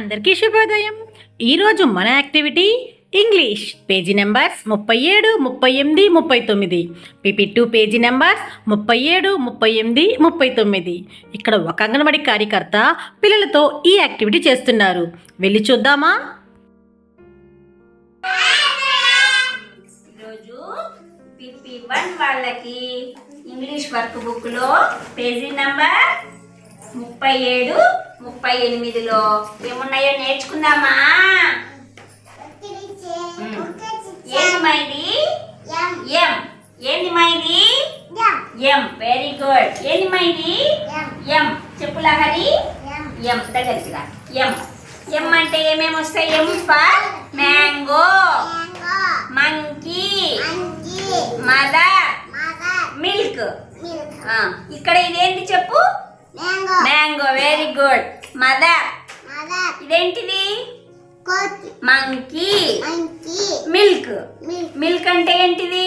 అందరికీ శుభోదయం. ఈరోజు మన యాక్టివిటీ ఇంగ్లీష్. పేజీ నెంబర్స్ ముప్పై ఏడు ముప్పై ఎనిమిది ముప్పై తొమ్మిది. పిపి టూ పేజీ నెంబర్స్ ముప్పై ఏడు ముప్పై ఎనిమిది ముప్పై తొమ్మిది. ఇక్కడ ఒక అంగన్వాడీ కార్యకర్త పిల్లలతో ఈ యాక్టివిటీ చేస్తున్నారు. వెళ్ళి చూద్దామా? వాళ్ళకి ఇంగ్లీష్ వర్క్ బుక్లో పేజీ నెంబర్ ముప్పై ఏడు ముప్పై ఎనిమిదిలో ఏమున్నాయో నేర్చుకుందామా? ఏంది మైది? ఎం. ఏంది మైది? ఎం. Very good. ఏంది మైది? ఎం. చెప్పు లహరి. ఎం. దగ్గరికి ఎం. ఎం అంటే ఏమేమి వస్తాయి? M for mango. Monkey. Mother. Milk. ఇక్కడ ఇదేంటి చెప్పు? మ్యాంగో వెరీ గుడ్ మదర్ ఇదేంటిది? మంకీ మిల్క్ మిల్క్ అంటే ఏంటిది?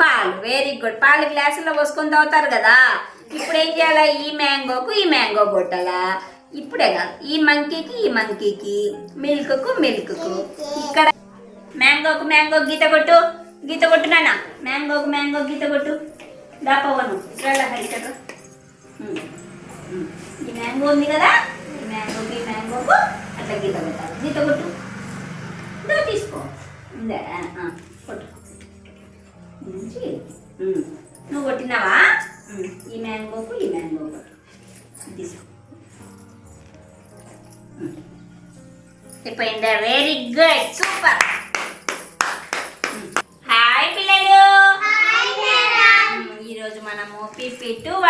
పాలు. వెరీ గుడ్ పాలు గ్లాసులో పోసుకొని తాగుతారు కదా. ఇప్పుడు ఏం చేయాలా? ఈ మ్యాంగోకు ఈ మ్యాంగో కొట్టాలా ఇప్పుడే కాదు. ఈ మంకీకి ఈ మంకీకి మిల్క్కు మిల్క్కు ఇక్కడ మ్యాంగోకు మ్యాంగో గీత కొట్టు. గీత కొట్టు నాన్న. మ్యాంగోకు మ్యాంగో గీత కొట్టు. దాపవను మ్యాంగో ఉంది కదా ఈ మ్యాంగోకి మ్యాంగోకు అట్లా గీత పెట్టాలి. గీత కొట్టు. ఇదో తీసుకో ఉందే కొట్టు. మంచి. నువ్వు కొట్టినావా? ఈ మ్యాంగోకు ఈ మ్యాంగోకు. తీసుకో. ఇప్పుడు వెరీ గుడ్ సూపర్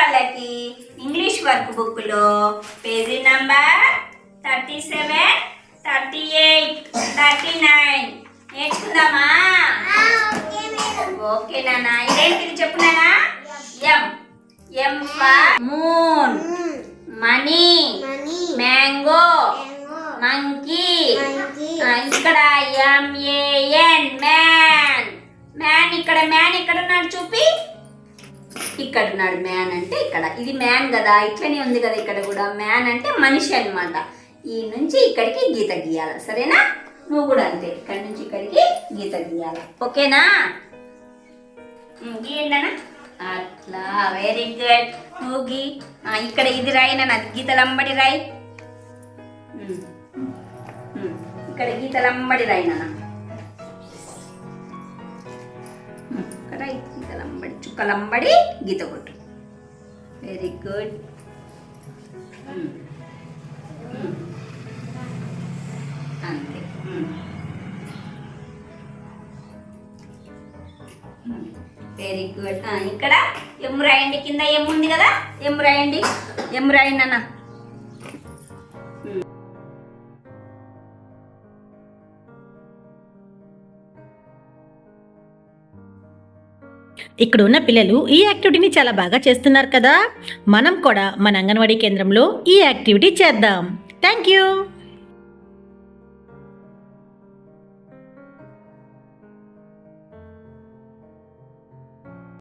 వాళ్ళకి ఇంగ్లీష్ వర్క్ బుక్లో page number thirty seven thirty eight thirty nine. నేర్చుకుందామా? Okay నాన్న. ఇదేంటిది చెప్పు M. M for moon. Money. Mango. Monkey. ఇక్కడ M A N man. Man ఇక్కడ మ్యాన్ ఇక్కడ ఉన్నాడు చూపి. ఇక్కడ ఉన్నాడు మ్యాన్ అంటే ఇక్కడ. ఇది మ్యాన్ కదా ఇట్లనే ఉంది కదా ఇక్కడ కూడా. మ్యాన్ అంటే మనిషి అనమాట ఈ నుంచి ఇక్కడికి గీత గీయాలి. సరేనా? నువ్వు కూడా అంతే. ఇక్కడ నుంచి ఇక్కడికి గీత గీయాలి. ఓకేనా? గీయండినా? అట్లా. వెరీ గుడ్ నువ్వు గీ. ఇక్కడ ఇది రాయి నాన్న. గీతలంబడి రాయి. ఇక్కడ గీతలంబడి రాయి నాన్న. రైట్. ఇక్కడ గీతలంబడి చుక్కలంబడి గీత కొట్టు. వెరీ గుడ్ అంతే. వెరీ గుడ్ ఇక్కడ ఎమ్ రాయండి కింద ఎమ్ ఉంది కదా? ఎమ్ రాయండి ఎమ్ రాయండి అన్న ఇక్కడ ఉన్న పిల్లలు ఈ యాక్టివిటీని చాలా బాగా చేస్తున్నారు కదా. మనం కూడా మన అంగన్వాడీ కేంద్రంలో ఈ యాక్టివిటీ చేద్దాం. Thank you.